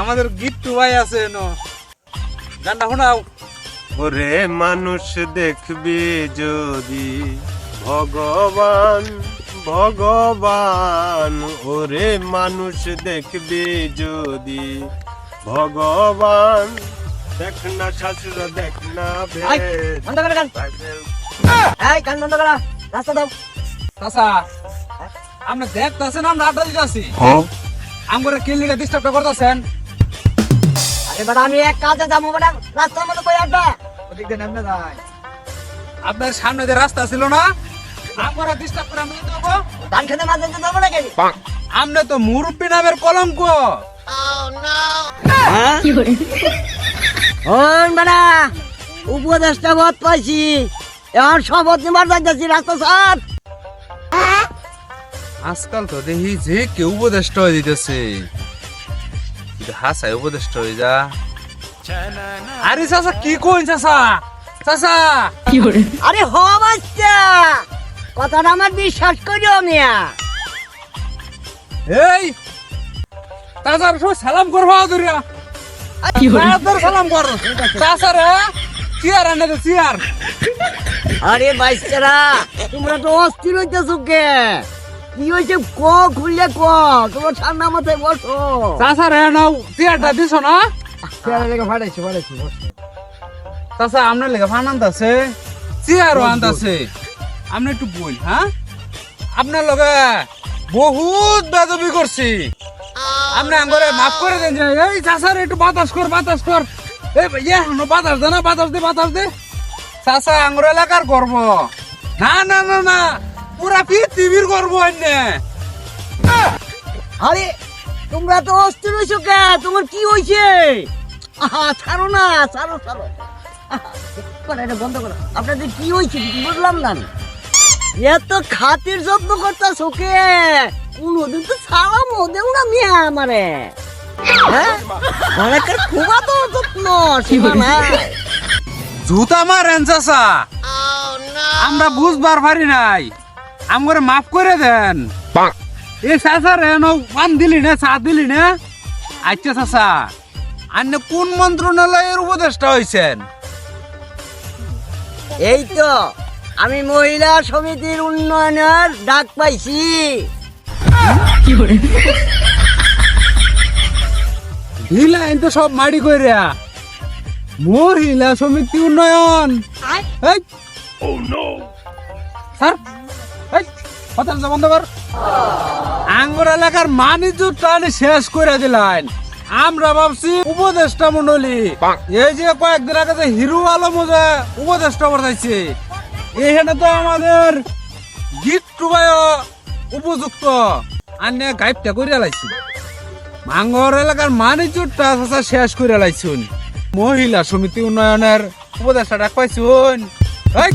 আমাদের গিট্টু ভাই আছে ন। গানটা শোনাও। ওরে মানুষ দেখবি যদি ভগবান ভগবান। ওরে মানুষ দেখবি যদি ভগবান। দেখ না শাশুর দেখ না আই, বন্ধ করে গান। এই গান বন্ধ করা। রাস্তা দাও। আপনি দেখতেছেন আমরা আড্ডা দিতেছি আঙ্গরে কিল্লিটা ডিস্টার্ব করতেছেন? বেটা আমি এক কাজে যাব বেটা রাস্তার মধ্যে কই আড্ডা ওদিক দিয়ে যাই আপনার সামনে যে রাস্তা ছিল না আমরা ডিস্টার্ব করে আমি দেবো। ধান খেতে মাঝে যাব নাকি? আপনি তো মুরব্বী নামের কলঙ্ক। বেটা উপদেশটা বধ পাইছি। এখন শপথ নিবার যাইতেছি রাস্তা সার। আজকাল তো দেখি যে কেউ উপদেষ্ট হয়ে দিতেছে হাসাই উপদেষ্ট হয়ে যা। আরে চাচা কি কইন চাচা? চাচা! আরে হ বাচ্চা! কথাটা আমার বিশ্বাস করিও মিয়া এই! চাচার সব সালাম করবা ধরিয়া। তাড়াতাড়ি সালাম কর। চাচা রে চেয়ার আনে দে চেয়ার। আরে বাচ্চারা তোমরা তো অস্থির হইতেছো কে? কি হয়েছে? ক খুললে ক তোমার ঠান্ডা মাথায় বসো। চাচা রে নাও চেয়ারটা দিছ না? ফাটাইছো ফাটাইছো চাচা আপনার লেগে ফান আনতাছে? চেয়ারও আনতাছে। আপনি একটু বল হ্যাঁ? আপনার লগে বহুত বেদবি করছি। আপনি আঙ্গরে মাফ করে দেন যে এই একটু বাতাস কর বাতাস কর। এই ইয়ে বাতাস দে না বাতাস দে বাতাস দে। চাচা আঙ্গুর এলাকার গর্ব। না না না না। পুরা পৃথিবীর গর্ব এনে। আরে তোমরা তো অস্থির হয়েছো কে? তোমার কি হয়েছে? আহা ছাড়ো না ছাড়ো ছাড়ো। আহা, এটা বন্ধ করো। আপনাদের কি হয়েছে বুঝলাম না। এত খাতির যত্ন কোনোদিন তো সালাম দেও না মিয়া আমারে। হ্যাঁ? অনেকের খুবা তো যত্ন সীমা নাই। জুতা মারেন চাচা আমরা বুঝবার পারি নাই। আমগরে মাফ করে দেন। এ চাচা রে নৌ পান দিলি না চা দিলি না। আচ্ছা চাচা আন্য কোন মন্ত্রণালয়ের উপদেষ্টা হয়েছেন এই তো আমি মহিলা সমিতির উন্নয়নের ডাক পাইছি। হিলাইন তো সব মাড়ি কইরা। মহিলা সমিতি উন্নয়ন। এই। স্যার কথা বন্ধ কর। আঙ্গুর এলাকার মানিজ্য টানে শেষ করে দিলেন। আমরা ভাবছি উপদেষ্টা মন্ডলী এই যে কয়েকদিন আগে যে হিরো আলম যে উপদেষ্টা বসাইছে এখানে তো আমাদের গিট্টু ভাই উপযুক্ত। আন্য গাইবটা করে লাইছি। মাঙ্গর এলাকার মানিজ্যটা চাচা শেষ করে লাইছুন মহিলা সমিতি উন্নয়নের উপদেষ্টা ডাক পাইছুন এই!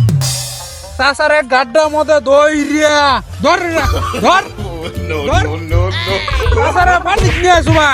এক গাড্ডার মধ্যে দই রিয়া ধর ধর। সাসারে পানি নিয়ে আসুমা